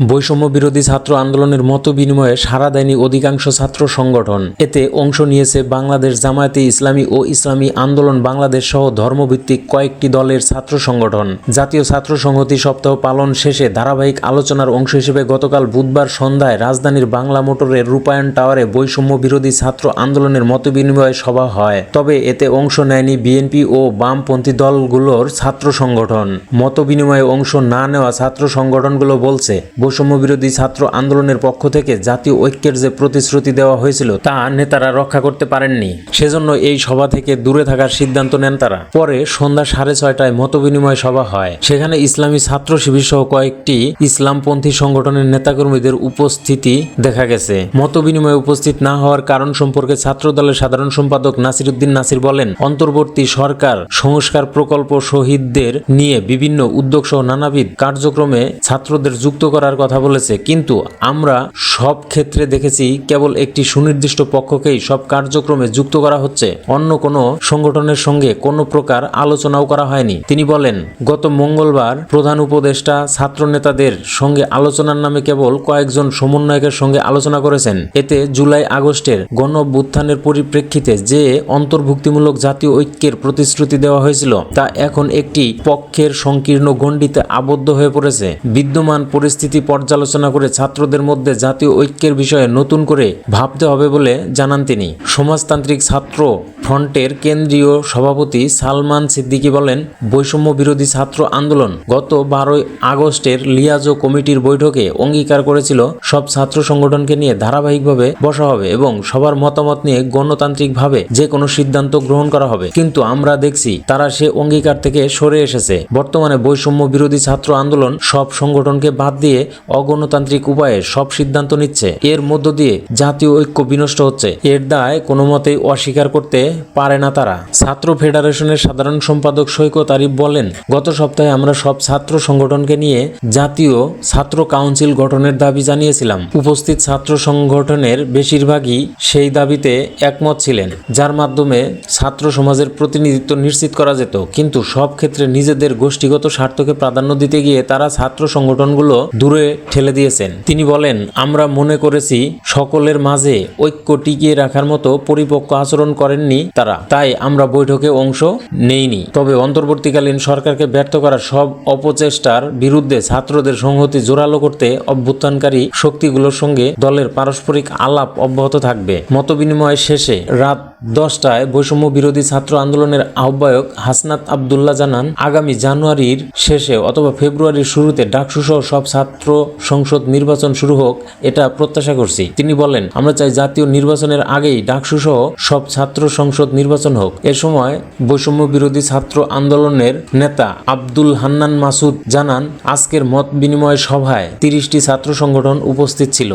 বৈষম্য বিরোধী ছাত্র আন্দোলনের মত বিনিময়ে সারা দেয়নি অধিকাংশ ছাত্র সংগঠন। এতে অংশ নিয়েছে বাংলাদেশ জামায়াতে ইসলামী ও ইসলামী আন্দোলন বাংলাদেশ সহ ধর্মভিত্তিক কয়েকটি দলের ছাত্র সংগঠন। জাতীয় ছাত্র সংহতি সপ্তাহ পালন শেষে ধারাবাহিক আলোচনার অংশ হিসেবে গতকাল বুধবার সন্ধ্যায় রাজধানীর বাংলা মোটরের রূপায়ণ টাওয়ারে বৈষম্য বিরোধী ছাত্র আন্দোলনের মত বিনিময় সভা হয়। তবে এতে অংশ নেয়নি বিএনপি ও বামপন্থী দলগুলোর ছাত্র সংগঠন। মত বিনিময়ে অংশ না নেওয়া ছাত্র সংগঠনগুলো বলছে বৈষম্য বিরোধী ছাত্র আন্দোলনের পক্ষ থেকে জাতীয় ঐক্যের যে প্রতিশ্রুতি দেওয়া হয়েছিল তা নেতারা রক্ষা করতে পারেননি। সেজন্য এই সভা থেকে দূরে থাকার সিদ্ধান্ত নেন তারা। পরে সন্ধ্যা সাড়ে ছয়টায় মত বিনিময় সভা হয়। সেখানে ইসলামী ছাত্র শিবির সহ কয়েকটি ইসলামপন্থী সংগঠনের নেতাকর্মীদের উপস্থিতি দেখা গেছে। মত বিনিময়ে উপস্থিত না হওয়ার কারণ সম্পর্কে ছাত্র দলের সাধারণ সম্পাদক নাসিরুদ্দিন নাসির বলেন, অন্তর্বর্তী সরকার সংস্কার প্রকল্প শহীদদের নিয়ে বিভিন্ন উদ্যোগ সহ নানাবিধ কার্যক্রমে ছাত্রদের যুক্ত করার কথা বলেছে, কিন্তু আমরা সব ক্ষেত্রে দেখেছি কেবল একটি সুনির্দিষ্ট পক্ষকেই সব কার্যক্রমে যুক্ত করা হচ্ছে। অন্য কোনো সংগঠনের সঙ্গে কোনো প্রকার আলোচনাও করা হয়নি। তিনি বলেন, গত মঙ্গলবার প্রধান উপদেষ্টা ছাত্র নেতাদের সঙ্গে আলোচনার নামে কেবল কয়েকজন সমন্বয়কের সঙ্গে আলোচনা করেছেন। এতে জুলাই আগস্টের গণ অভ্যুত্থানের পরিপ্রেক্ষিতে যে অন্তর্ভুক্তিমূলক জাতীয় ঐক্যের প্রতিশ্রুতি দেওয়া হয়েছিল, তা এখন একটি পক্ষের সংকীর্ণ গণ্ডিতে আবদ্ধ হয়ে পড়েছে। বিদ্যমান পরিস্থিতি পর্যালোচনা করে ছাত্রদের মধ্যে জাতীয় ঐক্যের বিষয়ে নতুন করে ভাবতে হবে বলে জানান তিনি। সমাজতান্ত্রিক ছাত্র ফ্রন্টের কেন্দ্রীয় সভাপতি সালমান সিদ্দিকী বলেন, বৈষম্য বিরোধী ছাত্র আন্দোলন গত বারোই আগস্টের লিয়াজো কমিটির বৈঠকে অঙ্গীকার করেছিল, সব ছাত্র সংগঠনকে নিয়ে ধারাবাহিকভাবে বসা হবে এবং সবার মতামত নিয়ে গণতান্ত্রিকভাবে যে কোনো সিদ্ধান্ত গ্রহণ করা হবে। কিন্তু আমরা দেখছি, তারা সে অঙ্গীকার থেকে সরে এসেছে। বর্তমানে বৈষম্য বিরোধী ছাত্র আন্দোলন সব সংগঠনকে বাদ দিয়ে অগণতান্ত্রিক উপায়ে সব সিদ্ধান্ত নিচ্ছে। এর মধ্য দিয়ে জাতীয় ঐক্য বিনষ্ট হচ্ছে। এর দায় কোনো মতেই অস্বীকার করতে পারে না তারা। ছাত্র ফেডারেশনের সাধারণ সম্পাদক সৈকত আরিফ বলেন, গত সপ্তাহে আমরা সব ছাত্র সংগঠনকে নিয়ে জাতীয় ছাত্র কাউন্সিল গঠনের দাবি জানিয়েছিলাম। উপস্থিত ছাত্র সংগঠনের বেশিরভাগই সেই দাবিতে একমত ছিলেন, যার মাধ্যমে ছাত্র সমাজের প্রতিনিধিত্ব নিশ্চিত করা যেত। কিন্তু সব ক্ষেত্রে নিজেদের গোষ্ঠীগত স্বার্থকে প্রাধান্য দিতে গিয়ে তারা ছাত্র সংগঠনগুলো দূরে ঠেলে দিয়েছেন। তিনি বলেন, আমরা মনে করেছি সকলের মাঝে ঐক্য টিকিয়ে রাখার মতো পরিপক্ক আচরণ করেননি তারা। তাই আমরা বৈঠকে অংশ নেইনি। তবে অন্তর্বর্তীকালীন সরকারকে ব্যর্থ করার সব অপচেষ্টার বিরুদ্ধে ছাত্রদের সংহতি জোরালো করতে অভ্যুত্থানকারী শক্তিগুলোর সঙ্গে দলের পারস্পরিক আলাপ অব্যাহত থাকবে। মতবিনিময় শেষে রাত দশটায় বৈষম্য বিরোধী ছাত্র আন্দোলনের আহ্বায়ক হাসনাত আবদুল্লাহ জানান, আগামী জানুয়ারির শেষে অথবা ফেব্রুয়ারির শুরুতে ডাকসুসহ সব ছাত্র সংসদ নির্বাচন শুরু হোক, এটা প্রত্যাশা করছি। তিনি বলেন, আমরা চাই জাতীয় নির্বাচনের আগেই ডাকসুসহ সব ছাত্র সংসদ নির্বাচন হোক। এ সময় বৈষম্য বিরোধী ছাত্র আন্দোলনের নেতা আব্দুল হান্নান মাসুদ জানান, আজকের মত বিনিময় সভায় তিরিশটি ছাত্র সংগঠন উপস্থিত ছিল।